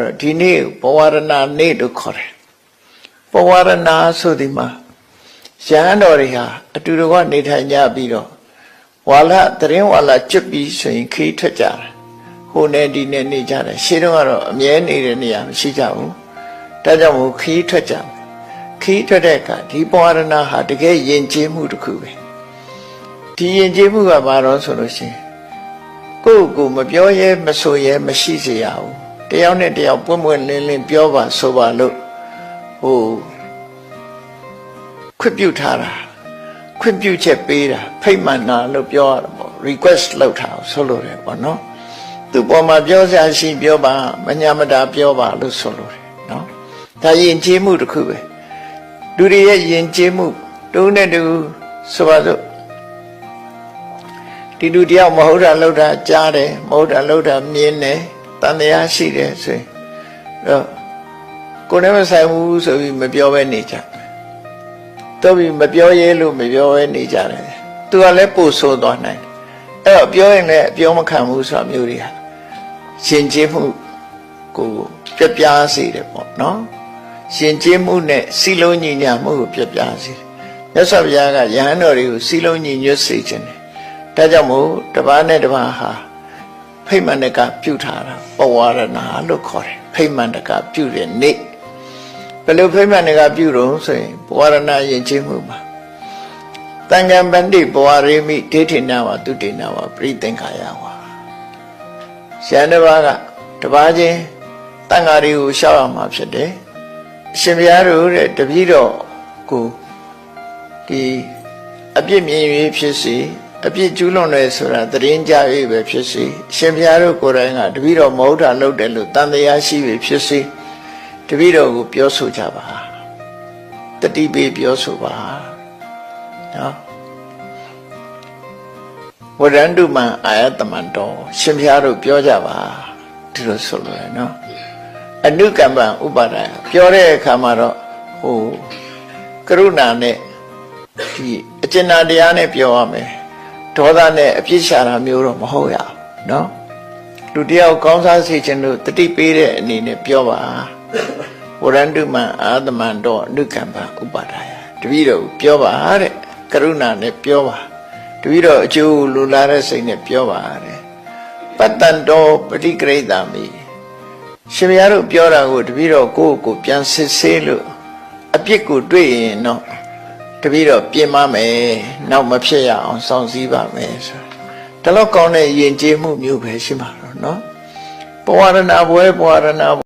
အဲ့တော့ဒီနေ့ဘဝရဏနေ့လို့ခေါ်တယ်ဘဝရဏဆိုဒီမှာရဟန်းတော်တွေဟာအတူတကွနေထိုင်ကြပြီးတော့ဝါလသရင်ဝါလကျွတ်ပြီးဆိုရင်ခီးထွက်ကြတယ်ဟိုနဲ့ဒီနဲ့နေကြတယ်ရှေးတုန်းကတော့အမြဲနေတဲ့နေရာမရှိကြဘူးဒါကြောင့်မို့ခီးထွက်ကြတယ်ခီးထွက်တဲ့အခါဒီဘဝရဏဟာတကယ်ယဉ်ကျေးမှုတစ်ခုပဲဒီယဉ်ကျေးမှုကဘာတော့ဆိုလို့ရှိရင်ကိုယ့်ကိုယ်မပြောရဲမဆိုရဲမရှိစေရဘူး တယောက်နဲ့တယောက်ပွင့်ပွင့်လင်းလင်းပြောပါဆိုပါလို့ဟိုခွင့်ပြုထားတာခွင့်ပြုချက်ပေးတာဖိတ်မှန်တာလို့ပြောရတာပေါ့ request လုပ်တာကိုဆိုလိုတယ်ပေါ့နော်သူပေါ်မှာပြောစရာရှိပြောပါမညာမတာပြောပါလို့ဆိုလိုတယ်နော်ဒါယဉ်ကျေးမှုတစ်ခုပဲလူတွေရဲ့ယဉ်ကျေးမှုတူနဲ့တူဆိုပါစို့ဒီလူတယောက်မဟုတ်တာလောက်တာကြားတယ်မဟုတ်တာလောက်တာမြင်တယ် တန်တရားရှိတယ်ဆိုရင်အဲ့တော့ကိုယ်နဲ့မဆိုင်ဘူးဆိုပြီးမပြောဘဲနေကြတော့ပြီးမပြောရဲလို့မပြောဘဲနေကြတယ်သူကလည်းပို့ဆိုးသွားနိုင်တယ်အဲ့တော့ပြောရင်လည်းအပြောမခံဘူးဆိုတာမျိုးတွေဟာရှင်ကျေးမှုကိုပြက်ပြားစေတယ်ပေါ့နော်ရှင်ကျေးမှုနဲ့စီလုံးညီညာမှုကိုပြက်ပြားစေတယ်မြတ်စွာဘုရားကယဟန်တော်တွေကိုစီလုံးညီညွတ်စေခြင်းတယ်ဒါကြောင့်မို့တပားနဲ့တပားဟာ ဖိမှန်တကပြုထားတာပဝရဏလို့ခေါ်တယ်ဖိမှန်တကပြုတဲ့နေ့ဘယ်လိုဖိမှန်တကပြုတော့ဆိုရင်ပဝရဏယဉ်ကျေးမှုမှာတန်ခံပန္တိပဝရေမိဒိဋ္ဌိနာဝတုတိနာဝပရိသင်္ခာယဝါရှန္ဒဘာကတပားချင်းတန်ဃာတွေကိုရှောက်ရမှာဖြစ်တယ်အရှင်ဘုရားတို့တဲ့တပည့်တော်ကိုဒီအပြစ်မြင်၍ဖြစ်စေ အပြစ်ကျူးလွန်တယ်ဆိုတာသတင်းကြ၍ပဲဖြစ်စေအရှင်ဘုရားတို့ကိုယ်တိုင်ကတပည့်တော်မဟုတ်တာလုပ်တယ်လို့တန်တရားရှိပြီဖြစ်စေတပည့်တော်ကိုပြောဆိုကြပါတတိပေးပြောဆိုပါနော်ဝရန္တုမံအာယတမန္တောရှင်ဘုရားတို့ပြောကြပါဒီလိုဆိုလို့ရနော်အနုကမ္ပံဥပါဒာယပြောတဲ့အခါမှာတော့ဟိုကရုဏာနဲ့ဒီအကျဉ်းနာတရားနဲ့ပြောရမယ် ဒေါသနဲ့အပြစ်ရှာတာမျိုးတော့မဟုတ်ရအောင်နော်လူတယောက်ကောင်းစားစေခြင်းလို့တတိပေးတဲ့အနေနဲ့ပြောပါဝရန္တုမံအာသမံတော့အနုကံပါဥပါဒါယတပည့်တော်ပြောပါတဲ့ကရုဏာနဲ့ပြောပါတပည့်တော်အကျိုးလူလာတဲ့စိတ်နဲ့ပြောပါတဲ့ပတ္တန်တော်ပฏิကရိတာမိရှင်မရတို့ပြောတာကိုတပည့်တော်ကိုယ့်ကိုပြန်စစ်ဆေးလို့အပြစ်ကိုတွေ့ရင်တော့ တပည့်တော့ပြင်မမယ်နောက်မဖြစ်ရအောင်စောင့်စည်းပါမယ်ဆိုဒါတော့ကောင်းတဲ့ယဉ်ကျေးမှုမျိုးပဲရှိမှာတော့เนาะပဝရဏဘွဲပဝရဏ